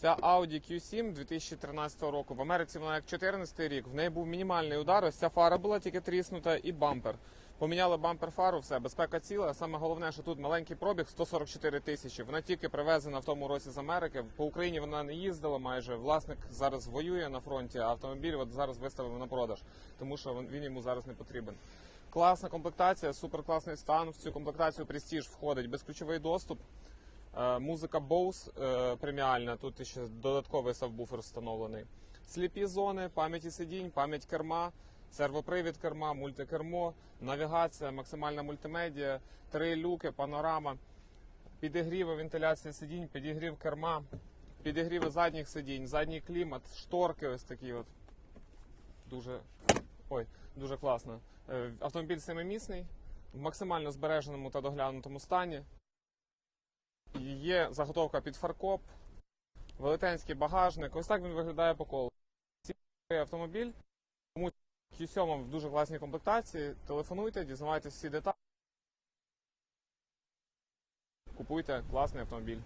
Ця Audi Q7 2013 року. В Америці вона як 14 рік. В неї був мінімальний удар. Ось ця фара була тільки тріснута і бампер. Поміняли бампер фару, все, безпека ціла. Саме головне, що тут маленький пробіг 144 тисячі. Вона тільки привезена в тому році з Америки. По Україні вона не їздила майже. Власник зараз воює на фронті, а автомобіль от зараз виставив на продаж, тому що він йому зараз не потрібен. Класна комплектація, суперкласний стан. В цю комплектацію Prestige входить безключовий доступ. Е, Музика Bose е, преміальна, тут ще додатковий сабвуфер встановлений. Сліпі зони, пам'яті сидінь, пам'ять керма, сервопривід керма, мультикермо, навігація, максимальна мультимедіа, три люки, панорама, підігріви, вентиляція сидінь, підігрів керма, підігріви задніх сидінь, задній клімат, шторки ось такі от. Дуже, ой, дуже класно. Е, Автомобіль семимісний, в максимально збереженому та доглянутому стані. Є заготовка під фаркоп, велетенський багажник. Ось так він виглядає по колу. Цей автомобіль, тому Q7 в дуже класній комплектації. Телефонуйте, дізнавайтесь всі деталі. Купуйте класний автомобіль.